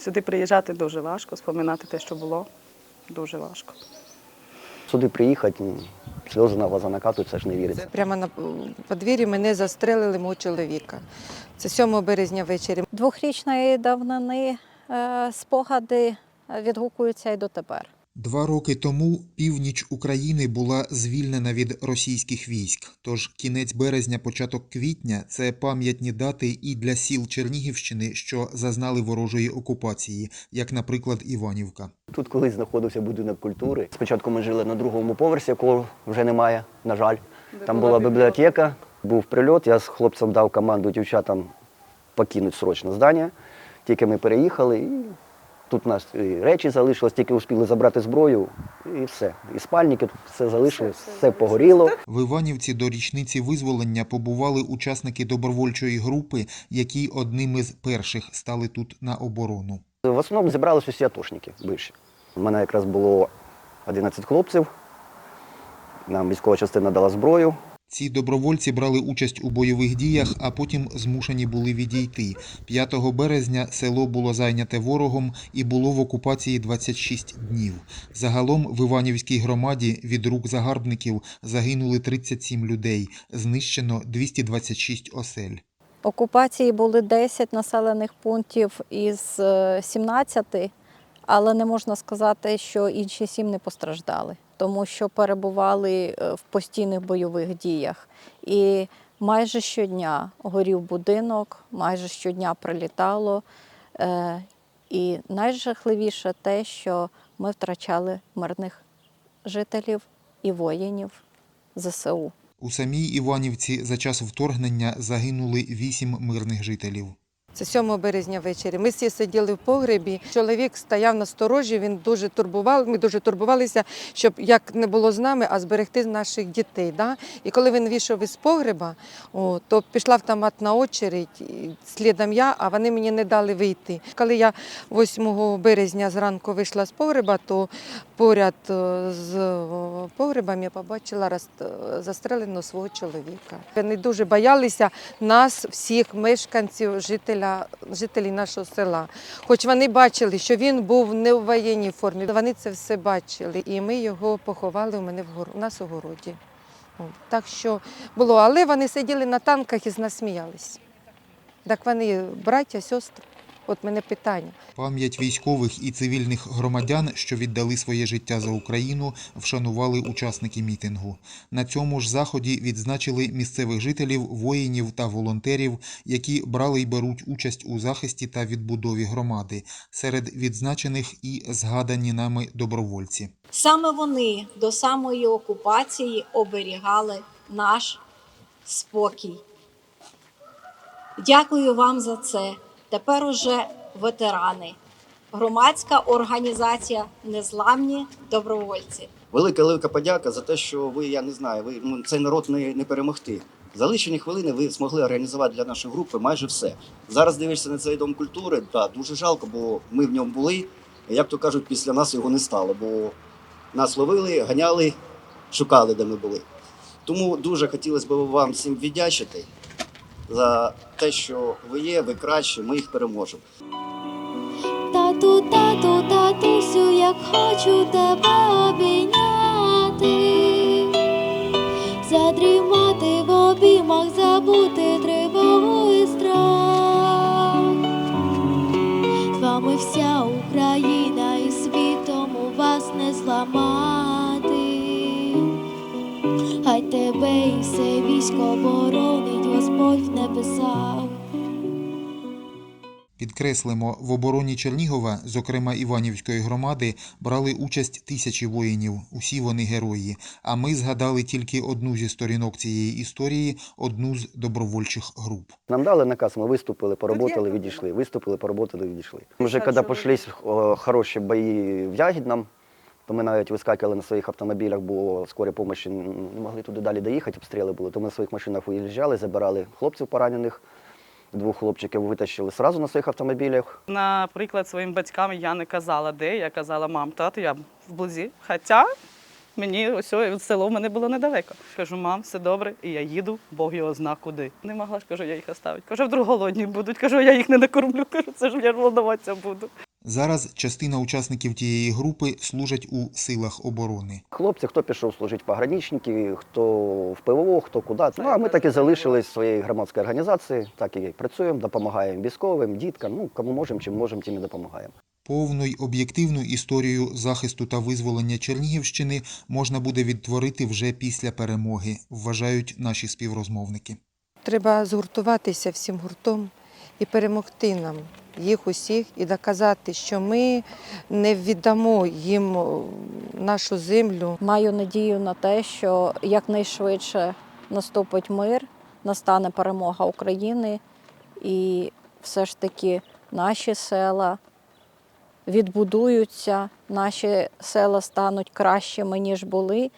Сюди приїжджати дуже важко, споминати те, що було, дуже важко. Сюди приїхати, сльози на глаза накатують, це ж не віриться. Прямо на подвір'ї мене застрелили мого чоловіка. Це 7 березня ввечері. Двохрічної давнини е, спогади відгукуються і дотепер. Два роки тому північ України була звільнена від російських військ. Тож кінець березня, початок квітня це пам'ятні дати і для сіл Чернігівщини, що зазнали ворожої окупації, як, наприклад, Іванівка. Тут колись знаходився будинок культури. Спочатку ми жили на другому поверсі, якого вже немає, на жаль. Там була бібліотека, був прильот. Я з хлопцем дав команду дівчатам покинути срочно здання. Тільки ми переїхали, і тут у нас і речі залишилось, тільки успіли забрати зброю, і все. І спальники, тут все залишилось, все погоріло. В Іванівці до річниці визволення побували учасники добровольчої групи, які одними з перших стали тут на оборону. В основному зібралися усі атошники бивші. У мене якраз було 11 хлопців. Нам військова частина дала зброю. Ці добровольці брали участь у бойових діях, а потім змушені були відійти. 5 березня село було зайняте ворогом і було в окупації 26 днів. Загалом в Іванівській громаді від рук загарбників загинули 37 людей, знищено 226 осель. Окупації були 10 населених пунктів із е, 17, але не можна сказати, що інші сім не постраждали, тому що перебували е, в постійних бойових діях. І майже щодня горів будинок, майже щодня прилітало. Е, І найжахливіше те, що ми втрачали мирних жителів і воїнів ЗСУ. У самій Іванівці за час вторгнення загинули 8 мирних жителів. Це 7 березня ввечері. Ми всі сиділи в погребі. Чоловік стояв на сторожі. Він дуже турбував. Ми дуже турбувалися, щоб як не було з нами, а зберегти наших дітей. Да? І коли він вийшов із погреба, о, то пішла автоматна очередь, слідом я, а вони мені не дали вийти. Коли я 8 березня зранку вийшла з погреба, то поряд е, з е, погребом я побачила роз- застреленого свого чоловіка. Вони дуже боялися нас, всіх мешканців, жителя, жителів нашого села. Хоч вони бачили, що він був не в воєнній формі. Вони це все бачили, і ми його поховали у мене в гор... у нас у городі. Так що було, але вони сиділи на танках і з нас сміялись. Так вони браття, сестри. От мене питання. Пам'ять військових і цивільних громадян, що віддали своє життя за Україну, вшанували учасники мітингу. На цьому ж заході відзначили місцевих жителів, воїнів та волонтерів, які брали й беруть участь у захисті та відбудові громади. Серед відзначених і згадані нами добровольці. Саме вони до самої окупації оберігали наш спокій. Дякую вам за це. Тепер уже ветерани. Громадська організація Незламні добровольці. Велика велика подяка за те, що ви, я не знаю, ви ну, цей народ не, не перемогти. За лишені хвилини ви змогли організувати для нашої групи майже все. Зараз дивишся на цей дом культури. Да, дуже жалко, бо ми в ньому були. Як то кажуть, після нас його не стало, бо нас ловили, ганяли, шукали, де ми були. Тому дуже хотілося б вам всім віддячити за те, що ви є, ви краще, ми їх переможемо. Тату, тату, татусю, як хочу тебе обійняти, задрімати в обіймах, забути тривогу і страх. З вами вся Україна і світом у вас не зламати. Тебе і все військо боронить Господь в небесах. Підкреслимо, в обороні Чернігова, зокрема Іванівської громади, брали участь тисячі воїнів. Усі вони герої. А ми згадали тільки одну зі сторінок цієї історії, одну з добровольчих груп. Нам дали наказ, ми виступили, поработали, відійшли. Виступили, поработали, відійшли. Вже коли пішли хороші бої в Ягідном, то ми навіть вискакували на своїх автомобілях, бо скорі допомоги не могли туди далі доїхати, обстріли були. То ми на своїх машинах виїжджали, забирали хлопців поранених. Двох хлопчиків витащили сразу на своїх автомобілях. Наприклад, своїм батькам я не казала, де. Я казала, мам, тато, я вблизі. Хоча мені ось село в мене було недалеко. Кажу, мам, все добре, і я їду, Бог його зна куди. Не могла ж кажу, я їх оставити. Кажу, вдруг голодні будуть. Кажу, я їх не накормлю. Кажу, це ж я волноватися буду. Зараз частина учасників тієї групи служать у силах оборони. Хлопці, хто пішов служити пограничники, хто в ПВО, хто куди. Ну а ми так і залишились в своїй громадській організації, так і працюємо, допомагаємо військовим, діткам. Ну кому можемо, чим можемо, тим і допомагаємо. Повну й об'єктивну історію захисту та визволення Чернігівщини можна буде відтворити вже після перемоги, вважають наші співрозмовники. Треба згуртуватися всім гуртом і перемогти нам їх усіх і доказати, що ми не віддамо їм нашу землю. Маю надію на те, що якнайшвидше наступить мир, настане перемога України, і все ж таки наші села відбудуються, наші села стануть кращими, ніж були.